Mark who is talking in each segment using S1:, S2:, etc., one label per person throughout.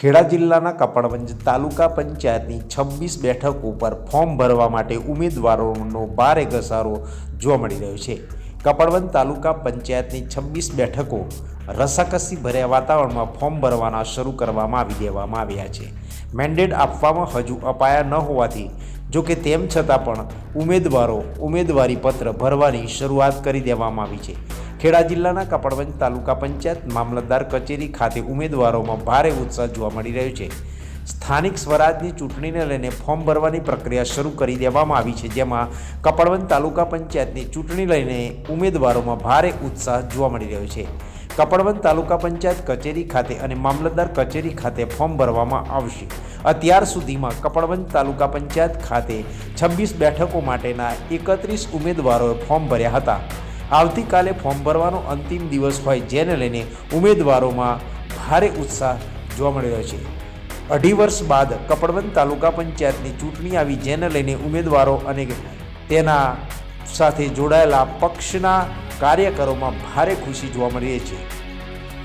S1: ખેડા જિલ્લાના કપડવંજ તાલુકા પંચાયતની છવ્વીસ બેઠકો ઉપર ફોર્મ ભરવા માટે ઉમેદવારોનો ભારે ઘસારો જોવા મળી રહ્યો છે. કપડવંજ તાલુકા પંચાયતની છવ્વીસ બેઠકો રસાકસી ભર્યા વાતાવરણમાં ફોર્મ ભરવાના શરૂ કરવામાં આવી દેવામાં આવ્યા છે. મેન્ડેટ આપવામાં હજુ અપાયા ન હોવાથી જો કે તેમ છતાં પણ ઉમેદવારો ઉમેદવારી પત્ર ભરવાની શરૂઆત કરી દેવામાં આવી છે. ખેડા જિલ્લાના કપડવંજ તાલુકા પંચાયત મામલતદાર કચેરી ખાતે ઉમેદવારોમાં ભારે ઉત્સાહ જોવા મળી રહ્યો છે. સ્થાનિક સ્વરાજની ચૂંટણીને લઈને ફોર્મ ભરવાની પ્રક્રિયા શરૂ કરી દેવામાં આવી છે, જેમાં કપડવંજ તાલુકા પંચાયતની ચૂંટણી લઈને ઉમેદવારોમાં ભારે ઉત્સાહ જોવા મળી રહ્યો છે. કપડવંજ તાલુકા પંચાયત કચેરી ખાતે અને મામલતદાર કચેરી ખાતે ફોર્મ ભરવામાં આવશે. અત્યાર સુધીમાં કપડવંજ તાલુકા પંચાયત ખાતે છવ્વીસ બેઠકો માટેના એકત્રીસ ઉમેદવારોએ ફોર્મ ભર્યા હતા. આવતીકાલે ફોર્મ ભરવાનો અંતિમ દિવસ હોય જેને લઈને ઉમેદવારોમાં ભારે ઉત્સાહ જોવા મળી રહ્યો છે. અઢી વર્ષ બાદ કપડવંત તાલુકા પંચાયતની ચૂંટણી આવી જેને લઈને ઉમેદવારો અને તેના સાથે જોડાયેલા પક્ષના કાર્યકરોમાં ભારે ખુશી જોવા મળી રહી છે.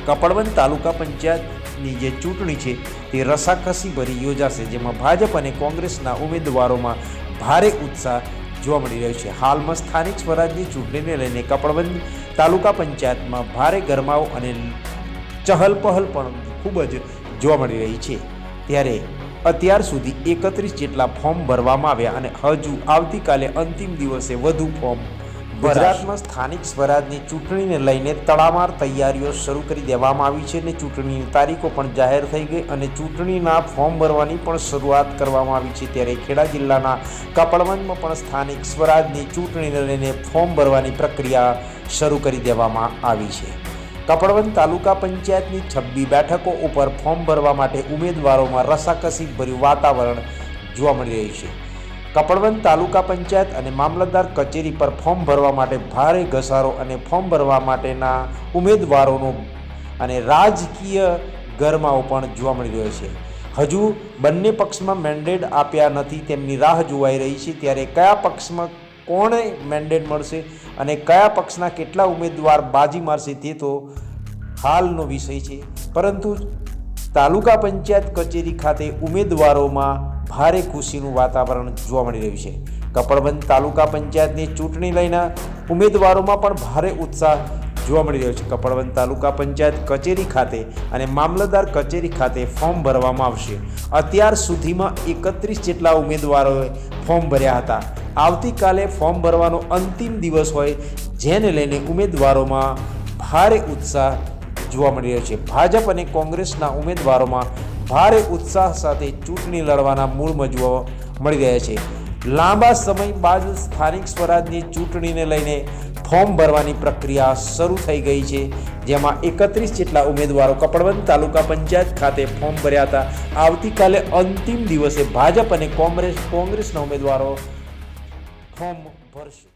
S1: કપડવંત તાલુકા પંચાયતની જે ચૂંટણી છે તે રસાકસી ભરી યોજાશે, જેમાં ભાજપ અને કોંગ્રેસના ઉમેદવારોમાં ભારે ઉત્સાહ જોવા મળી રહ્યો છે. હાલમાં સ્થાનિક સ્વરાજની ચૂંટણીને લઈને કપડવંજ તાલુકા પંચાયતમાં ભારે ગરમાવો અને ચહલપહલ પણ ખૂબ જ જોવા મળી રહી છે. ત્યારે અત્યાર સુધી એકત્રીસ જેટલા ફોર્મ ભરવામાં આવ્યા અને હજુ આવતીકાલે અંતિમ દિવસે વધુ ફોર્મ ગુજરાતમાં સ્થાનિક સ્વરાજની ચૂંટણીને લઈને તડામાર તૈયારીઓ શરૂ કરી દેવામાં આવી છે અને ચૂંટણીની તારીખો પણ જાહેર થઈ ગઈ અને ચૂંટણીના ફોર્મ ભરવાની પણ શરૂઆત કરવામાં આવી છે. ત્યારે ખેડા જિલ્લાના કપડવંજમાં પણ સ્થાનિક સ્વરાજની ચૂંટણીને લઈને ફોર્મ ભરવાની પ્રક્રિયા શરૂ કરી દેવામાં આવી છે. કપડવંજ તાલુકા પંચાયતની છબ્બી બેઠકો ઉપર ફોર્મ ભરવા માટે ઉમેદવારોમાં રસાકસી ભર્યું વાતાવરણ જોવા મળી રહ્યું છે. કપડવંજ તાલુકા પંચાયત અને મામલતદાર કચેરી પર ફોર્મ ભરવા માટે ભારે ઘસારો અને ફોર્મ ભરવા માટેના ઉમેદવારોનો અને રાજકીય ગરમાવો પણ જોવા મળી રહ્યો છે. હજુ બંને પક્ષમાં મેન્ડેટ આપ્યા નથી, તેમની રાહ જોવાઈ રહી છે. ત્યારે કયા પક્ષમાં કોણે મેન્ડેટ મળશે અને કયા પક્ષના કેટલા ઉમેદવાર બાજી મારશે તે તો હાલનો વિષય છે. પરંતુ તાલુકા પંચાયત કચેરી ખાતે ઉમેદવારોમાં ભારે ખુશીનું વાતાવરણ જોવા મળી રહ્યું છે. કપડબંધ તાલુકા પંચાયતની ચૂંટણી લઈને ઉમેદવારોમાં પણ ભારે ઉત્સાહ જોવા મળી રહ્યો છે. કપડબંધ તાલુકા પંચાયત કચેરી ખાતે અને મામલતદાર કચેરી ખાતે ફોર્મ ભરવામાં આવશે. અત્યાર સુધીમાં એકત્રીસ જેટલા ઉમેદવારોએ ફોર્મ ભર્યા હતા. આવતીકાલે ફોર્મ ભરવાનો અંતિમ દિવસ હોય, જેને લઈને ઉમેદવારોમાં ભારે ઉત્સાહ જોવા મળી રહ્યો છે. ભાજપ અને કોંગ્રેસના ઉમેદવારોમાં ભારે ઉત્સાહ સાથે ચૂંટણી લડવાના મૂળમાં જોવા મળી રહ્યા છે. લાંબા સમય બાદ સ્થાનિક સ્વરાજની ચૂંટણીને લઈને ફોર્મ ભરવાની પ્રક્રિયા શરૂ થઈ ગઈ છે. જેમાં એકત્રીસ જેટલા ઉમેદવારો કપડવંત તાલુકા પંચાયત ખાતે ફોર્મ ભર્યા હતા. આવતીકાલે અંતિમ દિવસે ભાજપ અને કોંગ્રેસ કોંગ્રેસના ઉમેદવારો ફોર્મ ભરશે.